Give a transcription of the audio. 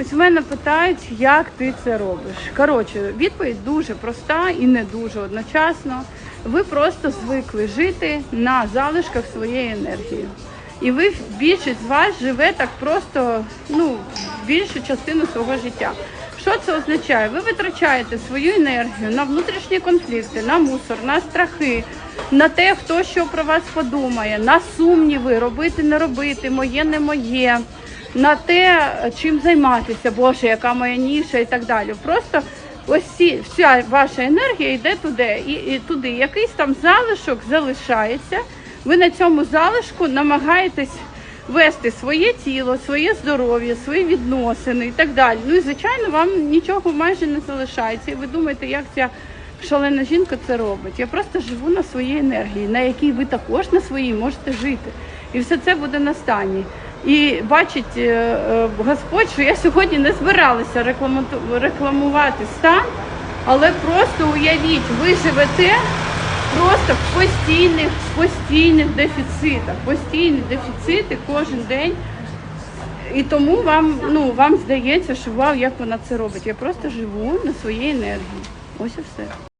Ось в мене питають, як ти це робиш. Коротше, відповідь дуже проста і не дуже одночасно. Ви просто звикли жити на залишках своєї енергії. І ви більшість з вас живе так просто ну, більшу частину свого життя. Що це означає? Ви витрачаєте свою енергію на внутрішні конфлікти, на мусор, на страхи, на те, хто що про вас подумає, на сумніви, робити, не робити, моє, не моє, на те, чим займатися, Боже, яка моя ніша і так далі. Просто ось ці, вся ваша енергія йде туди, і, і туди. Якийсь там залишок залишається. Ви на цьому залишку намагаєтесь вести своє тіло, своє здоров'я, свої відносини і так далі. Ну і звичайно, вам нічого майже не залишається. І ви думаєте, як ця шалена жінка це робить. Я просто живу на своїй енергії, на якій ви також на своїй можете жити. І все це буде на стані. І бачить е, е, Господь, що я сьогодні не збиралася рекламу- рекламувати стан, але просто уявіть, ви живете просто в постійних, постійних дефіцитах, постійні дефіцити кожен день. І тому вам, ну, вам здається, що вау, як вона це робить. Я просто живу на своїй енергії. Ось і все.